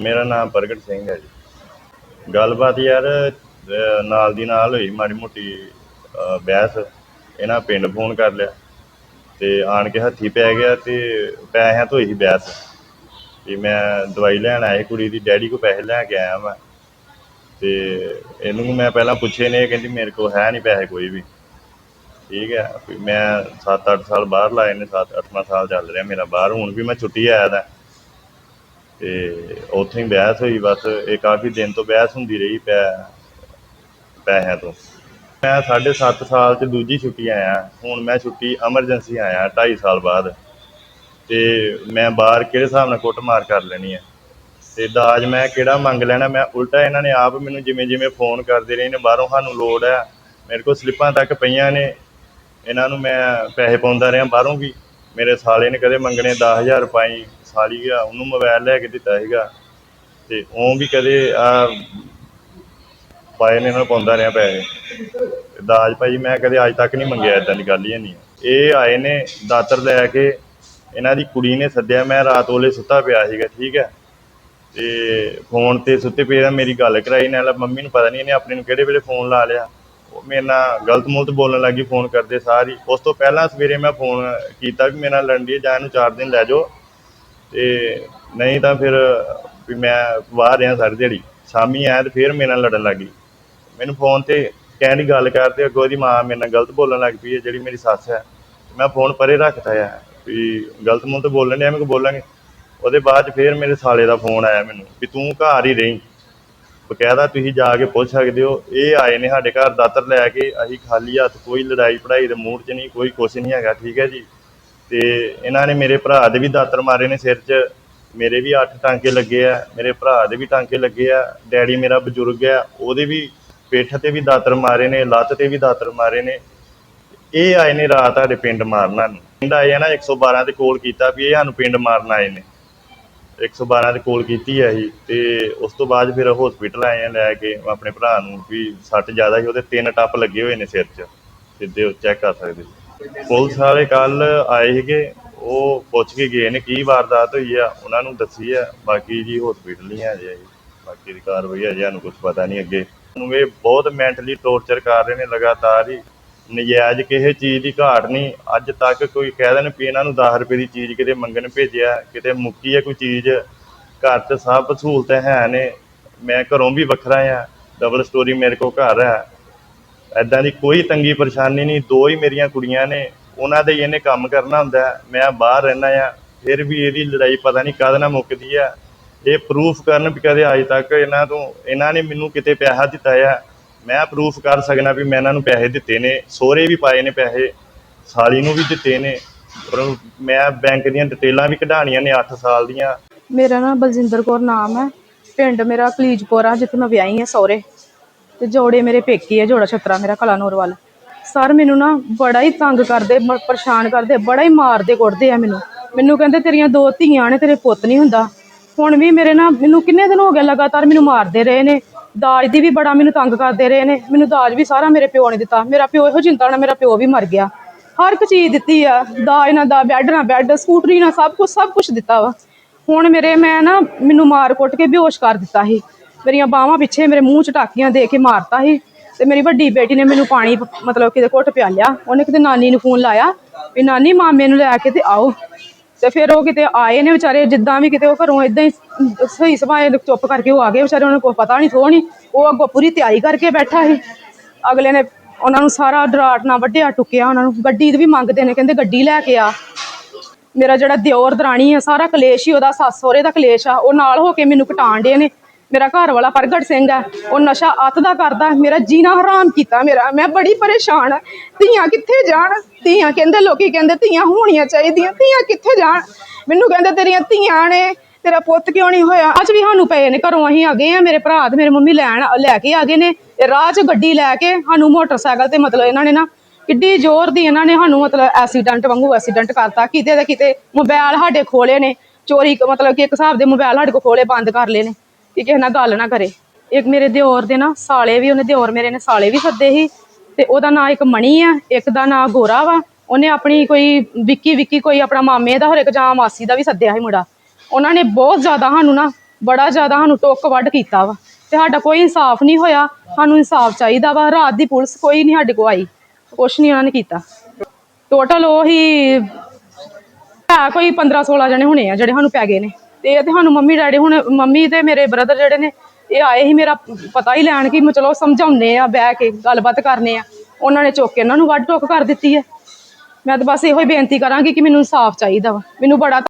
ਮੇਰਾ ਨਾਮ ਪ੍ਰਗਟ ਸਿੰਘ ਹੈ ਜੀ। ਗੱਲਬਾਤ ਯਾਰ, ਅਹ, ਨਾਲ ਦੀ ਨਾਲ ਹੋਈ ਮਾੜੀ ਮੋਟੀ, ਅਹ, ਬਹਿਸ। ਇਹਨਾਂ ਪਿੰਡ ਫੋਨ ਕਰ ਲਿਆ ਤੇ ਆਣ ਕੇ ਹੱਥੀ ਪੈ ਗਿਆ ਤੇ ਪੈਸਿਆਂ ਤੋਂ ਹੀ ਬਹਿਸ। ਵੀ ਮੈਂ ਦਵਾਈ ਲੈਣ ਆਇਆ ਸੀ, ਕੁੜੀ ਦੀ ਡੈਡੀ ਕੋ ਪੈਸੇ ਲੈ ਕੇ ਆਇਆ ਮੈਂ ਤੇ ਇਹਨੂੰ ਮੈਂ ਪਹਿਲਾਂ ਪੁੱਛੇ ਨੇ ਇਹ ਕਹਿੰਦੀ ਮੇਰੇ ਕੋਲ ਹੈ ਨਹੀਂ ਪੈਸੇ ਕੋਈ ਵੀ। ਠੀਕ ਹੈ, ਵੀ ਮੈਂ 7-8 ਸਾਲ ਬਾਹਰ ਲਾਏ ਨੇ 7-8ਵਾਂ ਸਾਲ ਚੱਲ ਰਿਹਾ ਮੇਰਾ ਬਾਹਰ। ਹੁਣ ਵੀ ਮੈਂ ਛੁੱਟੀ ਆਇਆ ਦਾ ਤੇ ਉੱਥੇ ਹੀ ਬਹਿਸ ਹੋਈ, ਬਸ ਇਹ ਕਾਫੀ ਦਿਨ ਤੋਂ ਬਹਿਸ ਹੁੰਦੀ ਰਹੀ ਪੈ, ਪੈਸਿਆਂ ਤੋਂ। ਮੈਂ 7.5 ਸਾਲ ਚ ਦੂਜੀ ਛੁੱਟੀ ਆਇਆ, ਹੁਣ ਮੈਂ ਛੁੱਟੀ ਐਮਰਜੈਂਸੀ ਆਇਆ 2.5 ਸਾਲ ਬਾਅਦ। ਤੇ ਮੈਂ ਬਾਹਰ ਕਿਹੜੇ ਹਿਸਾਬ ਨਾਲ ਕੁੱਟਮਾਰ ਕਰ ਲੈਣੀ ਹੈ ਤੇ ਦਾਜ ਮੈਂ ਕਿਹੜਾ ਮੰਗ ਲੈਣਾ? ਮੈਂ ਉਲਟਾ ਇਹਨਾਂ ਨੇ ਆਪ ਮੈਨੂੰ ਜਿਵੇਂ ਜਿਵੇਂ ਫੋਨ ਕਰਦੇ ਰਹੇ ਨੇ, ਬਾਹਰੋਂ ਸਾਨੂੰ ਲੋੜ ਹੈ ਮੇਰੇ ਕੋਲ ਸਲਿੱਪਾਂ ਤੱਕ ਪਈਆਂ ਨੇ, ਇਹਨਾਂ ਨੂੰ ਮੈਂ ਪੈਸੇ ਪਾਉਂਦਾ ਰਿਹਾ ਬਾਹਰੋਂ ਵੀ। ਮੇਰੇ ਸਾਲੇ ਨੇ ਕਦੇ ਮੰਗਣੇ 10000 ਪਾਈ ਸਾਲੀ ਆ, ਉਹਨੂੰ ਮੋਬਾਈਲ ਲੈ ਕੇ ਦਿੱਤਾ ਸੀਗਾ। ਤੇ ਉਹ ਵੀ ਕਦੇ, ਆ, ਪਾਏ ਨੇ, ਇਹਨਾਂ ਪਾਉਂਦਾ ਰਿਹਾ ਪੈਸੇ। ਤੇ ਦਾਜ ਭਾਈ, ਮੈਂ ਕਦੇ ਅੱਜ ਤੱਕ ਨਹੀਂ ਮੰਗਿਆ ਇਦਾਂ ਦੀ ਗੱਲ ਹੀ ਨਹੀਂ ਇਹ ਆਏ ਨੇ, ਦਾਤਰ ਲੈ ਕੇ, ਇਹਨਾਂ ਦੀ ਕੁੜੀ ਨੇ ਸੱਦਿਆ, ਮੈਂ ਰਾਤ ਵੇਲੇ ਸੁੱਤਾ ਪਿਆ ਸੀਗਾ, ਠੀਕ ਹੈ ਤੇ ਫੋਨ ਤੇ ਸੁੱਤੇ ਪਏ ਨਾਲ ਮੇਰੀ ਗੱਲ ਕਰਾਈ, ਨਾਲ ਮੰਮੀ ਨੂੰ ਪਤਾ ਨਹੀਂ ਇਹਨੇ ਆਪਣੇ ਨੂੰ ਕਿਹੜੇ ਵੇਲੇ ਫੋਨ ਲਾ ਲਿਆ। ਉਹ ਮੇਰੇ ਨਾਲ ਗਲਤ ਮੁਲਤ ਬੋਲਣ ਲੱਗੀ, ਫੋਨ ਕਰਦੇ ਸਾਰੀ। ਉਸ ਤੋਂ ਪਹਿਲਾਂ ਸਵੇਰੇ ਮੈਂ ਫੋਨ ਕੀਤਾ ਵੀ ਮੇਰੇ ਨਾਲ ਲੜਦੀ ਜਾਂ ਇਹਨੂੰ 4 ਦਿਨ ਲੈ ਜਾਓ। ਤੇ ਨਹੀਂ ਤਾਂ ਫਿਰ ਵੀ ਮੈਂ ਬਾਹਰ ਰਿਹਾ ਸਾਰੀ ਦਿਹਾੜੀ। ਸ਼ਾਮੀ ਆਇਆ ਤੇ ਫਿਰ ਮੇਰੇ ਨਾਲ ਲੜਨ ਲੱਗ ਗਈ। ਮੈਨੂੰ ਫੋਨ ਤੇ ਕਹਿਣ ਦੀ ਗੱਲ ਕਰਦੇ ਅੱਗੋਂ ਦੀ ਮਾਂ ਮੇਰੇ ਨਾਲ ਗਲਤ ਬੋਲਣ ਲੱਗ ਪਈ ਹੈ, ਜਿਹੜੀ ਮੇਰੀ ਸੱਸ ਹੈ। ਮੈਂ ਫੋਨ ਪਰੇ ਰੱਖਤਾ ਆ ਵੀ ਗਲਤ ਮੂੰਹ ਤੇ ਬੋਲਣ ਡਿਆ, ਮੈਂ ਕੋ ਬੋਲਾਂਗੇ। ਉਹਦੇ ਬਾਅਦ 'ਚ ਫਿਰ ਮੇਰੇ ਸਾਲੇ ਦਾ ਫੋਨ ਆਇਆ ਮੈਨੂੰ ਵੀ ਤੂੰ ਘਰ ਹੀ ਰਹੀਂ। ਬਕਾਇਦਾ ਤੁਸੀਂ ਜਾ ਕੇ ਪੁੱਛ ਸਕਦੇ ਹੋ, ਇਹ ਆਏ ਨੇ ਸਾਡੇ ਘਰ ਦਾਤਰ ਲੈ ਕੇ, ਅਸੀਂ ਖਾਲੀ ਹੱਥ ਕੋਈ ਲੜਾਈ ਪੜਾਈ ਦੇ ਮੂਡ 'ਚ ਨਹੀਂ, ਕੋਈ ਕੁਛ ਨਹੀਂ ਹੈਗਾ, ਠੀਕ ਹੈ ਜੀ। ਤੇ ਇਹਨਾਂ ਨੇ ਮੇਰੇ ਭਰਾ ਦੇ ਵੀ ਦਾਤਰ ਮਾਰੇ ਨੇ ਸਿਰ 'ਚ। ਮੇਰੇ ਵੀ 8 ਟਾਂਕੇ ਲੱਗੇ ਆ, ਮੇਰੇ ਭਰਾ ਦੇ ਵੀ ਟਾਂਕੇ ਲੱਗੇ ਆ, ਡੈਡੀ ਮੇਰਾ ਬਜ਼ੁਰਗ ਆ, ਉਹਦੇ ਵੀ ਪਿੱਠ ਤੇ ਵੀ ਦਾਤਰ ਮਾਰੇ ਨੇ, ਲੱਤ ਤੇ ਵੀ ਦਾਤਰ ਮਾਰੇ ਨੇ। ਇਹ ਆਏ ਨੇ ਰਾਤ ਸਾਡੇ ਪਿੰਡ ਮਾਰਨਾ ਨੂੰ। ਪਿੰਡ ਆਏ ਆ ਨਾ 112 ਤੇ ਕੋਲ ਕੀਤਾ ਵੀ ਇਹ ਸਾਨੂੰ ਪਿੰਡ ਮਾਰਨ ਆਏ ਨੇ। 112 ਤੇ ਕੋਲ ਕੀਤੀ ਹੈ ਜੀ ਤੇ ਉਸ ਤੋਂ ਬਾਅਦ ਫਿਰ ਹਸਪੀਟਲ ਆਏ ਆ ਲੈ ਕੇ, ਆਪਣੇ ਭਰਾ ਨੂੰ ਵੀ ਸੱਟ ਜ਼ਿਆਦਾ ਸੀ, ਉਹਦੇ ਤਿੰਨ ਟੱਪ ਲੱਗੇ ਹੋਏ ਨੇ ਸਿਰ 'ਚ। ਸਿੱਧੇ ਚੈੱਕ ਕਰ ਸਕਦੇ ਪੁਲਿਸ ਵਾਲੇ ਕੱਲ ਆਏ ਸੀਗੇ, ਉਹ ਪੁੱਛ ਕੇ ਗਏ ਨੇ ਕੀ ਵਾਰਦਾਤ ਹੋਈ ਆ, ਉਹਨਾਂ ਨੂੰ ਦੱਸੀ ਆ, ਬਾਕੀ ਜੀ ਹਸਪੀਟਲ ਹੀ ਆ ਜੀ ਬਾਕੀ ਦੀ ਕਾਰਵਾਈ ਅਜੇ ਸਾਨੂੰ ਕੁਝ ਪਤਾ ਨਹੀਂ ਅੱਗੇ। ਨੂੰ ਇਹ ਬਹੁਤ ਮੈਂਟਲੀ ਟੌਰਚਰ ਕਰ ਰਹੇ ਨੇ ਲਗਾਤਾਰ ਹੀ। ਨਜਾਇਜ਼ ਕਿਸੇ ਚੀਜ਼ ਦੀ ਘਾਟ ਨਹੀਂ, ਅੱਜ ਤੱਕ ਕੋਈ ਕਹਿ ਦੇਣ ਵੀ ਇਹਨਾਂ ਨੂੰ 10 ਰੁਪਏ ਦੀ ਚੀਜ਼ ਕਿਤੇ ਮੰਗਣ ਭੇਜਿਆ, ਕਿਤੇ ਮੁੱਕੀ ਹੈ ਕੋਈ ਚੀਜ਼, ਘਰ 'ਚ ਸਭ ਸਹੂਲਤਾਂ ਹੈ ਨੇ, ਮੈਂ ਘਰੋਂ ਵੀ ਵੱਖਰਾ ਆ ਡਬਲ ਸਟੋਰੀ ਮੇਰੇ ਕੋਲ ਘਰ ਹੈ ਐਦਾਂ ਦੀ ਕੋਈ ਤੰਗੀ ਪਰੇਸ਼ਾਨੀ ਨਹੀਂ, ਦੋ ਹੀ ਮੇਰੀਆਂ ਕੁੜੀਆਂ ਨੇ, ਉਹਨਾਂ ਦੇ ਹੀ ਇਹਨੇ ਕੰਮ ਕਰਨਾ ਹੁੰਦਾ ਮੈਂ ਬਾਹਰ ਰਹਿਣਾ ਆ ਫਿਰ ਵੀ ਇਹਦੀ ਲੜਾਈ ਪਤਾ ਨਹੀਂ ਕਦ ਨਾਲ ਮੁੱਕਦੀ ਆ ਇਹ ਪ੍ਰੂਫ ਕਰਨ ਵੀ ਕਦੇ ਅੱਜ ਤੱਕ ਇਹਨਾਂ ਤੋਂ, ਇਹਨਾਂ ਨੇ ਮੈਨੂੰ ਕਿਤੇ ਪੈਸਾ ਦਿੱਤਾ ਆ। ਮੈਂ ਪ੍ਰੂਫ ਕਰ ਸਕਣਾ ਵੀ ਮੈਂ ਇਹਨਾਂ ਨੂੰ ਪੈਸੇ ਦਿੱਤੇ ਨੇ, ਸੋਹਰੇ ਵੀ ਪਾਏ ਨੇ ਪੈਸੇ, ਸਾਲੀ ਨੂੰ ਵੀ ਦਿੱਤੇ ਨੇ, ਪਰ ਮੈਂ ਬੈਂਕ ਦੀਆਂ ਡਿਟੇਲਾਂ ਵੀ ਕਢਾਣੀਆਂ ਨੇ 8 ਸਾਲ ਦੀਆਂ। ਮੇਰਾ ਨਾਮ ਬਲਜਿੰਦਰ ਕੌਰ ਨਾਮ ਹੈ, ਪਿੰਡ ਮੇਰਾ ਕਲੀਜਪੁਰ ਆ, ਜਿੱਥੇ ਮੈਂ ਵਿਆਹੀ ਹਾਂ ਸਹੁਰੇ। ਤੇ ਜੋੜੇ ਮੇਰੇ ਪੇਕੀ ਆ, ਜੋੜਾ ਛਤਰਾ ਮੇਰਾ ਕਲਾਨੌਰ ਵੱਲ। ਸਰ ਮੈਨੂੰ ਨਾ ਬੜਾ ਹੀ ਤੰਗ ਕਰਦੇ, ਮ- ਪਰੇਸ਼ਾਨ ਕਰਦੇ, ਬੜਾ ਹੀ ਮਾਰਦੇ ਕੁੱਟਦੇ ਆ ਮੈਨੂੰ। ਮੈਨੂੰ ਕਹਿੰਦੇ ਤੇਰੀਆਂ ਦੋ ਧੀਆਂ ਨੇ, ਤੇਰੇ ਪੁੱਤ ਨਹੀਂ ਹੁੰਦਾ। ਹੁਣ ਵੀ ਮੇਰੇ ਨਾ ਮੈਨੂੰ ਕਿੰਨੇ ਦਿਨ ਹੋ ਗਏ ਲਗਾਤਾਰ ਮੈਨੂੰ ਮਾਰਦੇ ਰਹੇ ਨੇ। ਦਾਜ ਦੀ ਵੀ ਬੜਾ ਮੈਨੂੰ ਤੰਗ ਕਰਦੇ ਰਹੇ ਨੇ। ਮੈਨੂੰ ਦਾਜ ਵੀ ਸਾਰਾ ਮੇਰੇ ਪਿਓ ਨੇ ਦਿੱਤਾ। ਮੇਰਾ ਪਿਓ ਇਹੋ ਜਿੰਦਾ ਨਾਲ ਮੇਰਾ ਪਿਓ ਵੀ ਮਰ ਗਿਆ। ਹਰ ਇੱਕ ਚੀਜ਼ ਦਿੱਤੀ ਆ। ਦਾਜ ਨਾ ਦਾ ਬੈੱਡ ਨਾ ਬੈੱਡ, ਸਕੂਟਰੀ ਨਾ ਸਭ ਕੁਝ ਸਭ ਕੁਝ ਦਿੱਤਾ ਵਾ। ਹੁਣ ਮੇਰੇ ਮੈਂ ਨਾ ਮੈਨੂੰ ਮਾਰ ਕੁੱਟ ਕੇ ਬੇਹੋਸ਼ ਕਰ ਦਿੱਤਾ ਸੀ। ਮੇਰੀਆਂ ਬਾਹਾਂ ਪਿੱਛੇ ਮੇਰੇ ਮੂੰਹ ਚ ਟਾਕੀਆਂ ਦੇ ਕੇ ਮਾਰਤਾ ਸੀ ਤੇ ਮੇਰੀ ਵੱਡੀ ਬੇਟੀ ਨੇ ਮੈਨੂੰ ਪਾਣੀ ਮਤਲਬ ਕਿਤੇ ਘੁੱਟ ਪਿਆ ਲਿਆ। ਉਹਨੇ ਕਿਤੇ ਨਾਨੀ ਨੂੰ ਫੋਨ ਲਾਇਆ ਵੀ ਨਾਨੀ ਮਾਮੇ ਨੂੰ ਲੈ ਕੇ ਤੇ ਆਓ। ਤੇ ਫਿਰ ਉਹ ਕਿਤੇ ਆਏ ਨੇ ਵਿਚਾਰੇ, ਜਿੱਦਾਂ ਵੀ ਕਿਤੇ ਉਹ ਘਰੋਂ ਇਦਾਂ ਹੀ ਸਹੀ ਸਭਾਏ ਚੁੱਪ ਕਰਕੇ ਉਹ ਆ ਗਏ। ਵਿਚਾਰੇ ਉਹਨਾਂ ਨੂੰ ਕੋਈ ਪਤਾ ਨਹੀਂ ਥੋ ਨਹੀਂ ਉਹ ਅੱਗੋਂ ਪੂਰੀ ਤਿਆਰੀ ਕਰਕੇ ਬੈਠਾ ਸੀ। ਅਗਲੇ ਨੇ ਉਹਨਾਂ ਨੂੰ ਸਾਰਾ ਡਰਾਟ ਨਾਲ ਵੱਢਿਆ, ਟੁੱਕਿਆ। ਉਹਨਾਂ ਨੂੰ ਗੱਡੀ ਦੀ ਵੀ ਮੰਗਦੇ ਨੇ, ਕਹਿੰਦੇ ਗੱਡੀ ਲੈ ਕੇ ਆ। ਮੇਰਾ ਜਿਹੜਾ ਦਿਓਰ ਦਰਾਣੀ ਆ, ਸਾਰਾ ਕਲੇਸ਼ ਹੀ ਉਹਦਾ, ਸੱਸ ਸਹੁਰੇ ਦਾ ਕਲੇਸ਼ ਆ। ਉਹ ਨਾਲ ਹੋ ਕੇ ਮੈਨੂੰ ਕਟਾਣ ਡੇ ਨੇ। ਮੇਰਾ ਘਰ ਵਾਲਾ ਪ੍ਰਗਟ ਸਿੰਘ ਹੈ ਉਹ ਨਸ਼ਾ ਅੱਤ ਦਾ ਕਰਦਾ, ਮੇਰਾ ਜੀਣਾ ਹਰਾਮ ਕੀਤਾ ਮੇਰਾ। ਮੈਂ ਬੜੀ ਪਰੇਸ਼ਾਨ ਆ। ਧੀਆਂ ਕਿੱਥੇ ਜਾਣ? ਧੀਆਂ ਕਹਿੰਦੇ, ਲੋਕੀ ਕਹਿੰਦੇ ਧੀਆਂ ਹੋਣੀਆਂ ਚਾਹੀਦੀਆਂ। ਧੀਆਂ ਕਿੱਥੇ ਜਾਣ? ਮੈਨੂੰ ਕਹਿੰਦੇ, ਤੇਰੀਆਂ ਧੀਆਂ ਨੇ, ਤੇਰਾ ਪੁੱਤ ਕਿਉਂ ਨਹੀਂ ਹੋਇਆ? ਅੱਜ ਵੀ ਸਾਨੂੰ ਪਏ ਨੇ ਘਰੋਂ, ਅਸੀਂ ਆ ਗਏ ਆ, ਮੇਰੇ ਭਰਾ ਤੇ ਮੇਰੇ ਮੰਮੀ ਲੈਣ, ਲੈ ਕੇ ਆ ਗਏ ਨੇ। ਤੇ ਰਾਹ 'ਚ ਗੱਡੀ ਲੈ ਕੇ ਸਾਨੂੰ ਮੋਟਰਸਾਈਕਲ ਤੇ ਮਤਲਬ ਇਹਨਾਂ ਨੇ ਨਾ ਕਿੱਡੀ ਜ਼ੋਰ ਦੀ ਇਹਨਾਂ ਨੇ ਸਾਨੂੰ ਮਤਲਬ ਐਕਸੀਡੈਂਟ ਵਾਂਗੂ ਐਕਸੀਡੈਂਟ ਕਰਤਾ। ਕਿਤੇ ਦਾ ਕਿਤੇ ਮੋਬਾਈਲ ਸਾਡੇ ਖੋਲੇ ਨੇ। ਚੋਰੀ ਮਤਲਬ ਕਿ ਇੱਕ ਹਿਸਾਬ ਦੇ ਮੋਬਾਈਲ ਸਾਡੇ ਕੋਲ ਖੋਲੇ, ਬੰਦ ਕਰ ਲਏ ਨੇ। ਕਿ ਕਿਸੇ ਨਾਲ ਗੱਲ ਨਾ ਕਰੇ। ਇੱਕ ਮੇਰੇ ਦਿਓਰ ਦੇ ਨਾ ਸਾਲੇ ਵੀ, ਉਹਨੇ ਦਿਓਰ ਮੇਰੇ ਨੇ ਸਾਲੇ ਵੀ ਸੱਦੇ ਸੀ। ਤੇ ਉਹਦਾ ਨਾਂ ਇੱਕ ਮਣੀ ਆ, ਇੱਕ ਦਾ ਨਾਂ ਗੋਰਾ ਵਾ। ਉਹਨੇ ਆਪਣੀ ਕੋਈ ਵਿੱਕੀ ਵਿੱਕੀ ਕੋਈ ਆਪਣਾ ਮਾਮੇ ਦਾ ਹੋਰ ਇੱਕ ਜਾਂ ਮਾਸੀ ਦਾ ਵੀ ਸੱਦਿਆ ਸੀ ਮੁੰਡਾ। ਉਹਨਾਂ ਨੇ ਬਹੁਤ ਜ਼ਿਆਦਾ ਸਾਨੂੰ ਨਾ ਬੜਾ ਜ਼ਿਆਦਾ ਸਾਨੂੰ ਟੋਕ ਵੱਢ ਕੀਤਾ ਵਾ। ਤੇ ਸਾਡਾ ਕੋਈ ਇਨਸਾਫ ਨਹੀਂ ਹੋਇਆ, ਸਾਨੂੰ ਇਨਸਾਫ ਚਾਹੀਦਾ ਵਾ। ਰਾਤ ਦੀ ਪੁਲਿਸ ਕੋਈ ਨਹੀਂ ਸਾਡੇ ਕੋ ਆਈ, ਕੁਛ ਨਹੀਂ ਉਹਨਾਂ ਨੇ ਕੀਤਾ। ਟੋਟਲ ਉਹੀ ਹੈ ਕੋਈ 15 16 ਜਣੇ ਹੋਣੇ ਆ ਜਿਹੜੇ ਸਾਨੂੰ ਪੈ ਗਏ ਨੇ। ਤੇ ਇਹ ਤੇ ਸਾਨੂੰ ਮੰਮੀ ਡੈਡੀ ਹੁਣ, ਮੰਮੀ ਤੇ ਮੇਰੇ ਬ੍ਰਦਰ ਜਿਹੜੇ ਨੇ, ਇਹ ਆਏ ਹੀ ਮੇਰਾ ਪਤਾ ਹੀ ਲੈਣ ਕਿ ਮੈਂ ਚਲੋ ਸਮਝਾਉਂਦੇ ਆ, ਬਹਿ ਕੇ ਗੱਲਬਾਤ ਕਰਨੇ ਆ। ਉਹਨਾਂ ਨੇ ਚੁੱਕ ਕੇ ਇਹਨਾਂ ਨੂੰ ਵੱਢ ਟੋਕ ਕਰ ਦਿੱਤੀ ਹੈ। ਮੈਂ ਤਾਂ ਬਸ ਇਹੋ ਹੀ ਬੇਨਤੀ ਕਰਾਂਗੀ ਕਿ ਮੈਨੂੰ ਇਨਸਾਫ ਚਾਹੀਦਾ ਵਾ। ਮੈਨੂੰ ਬੜਾ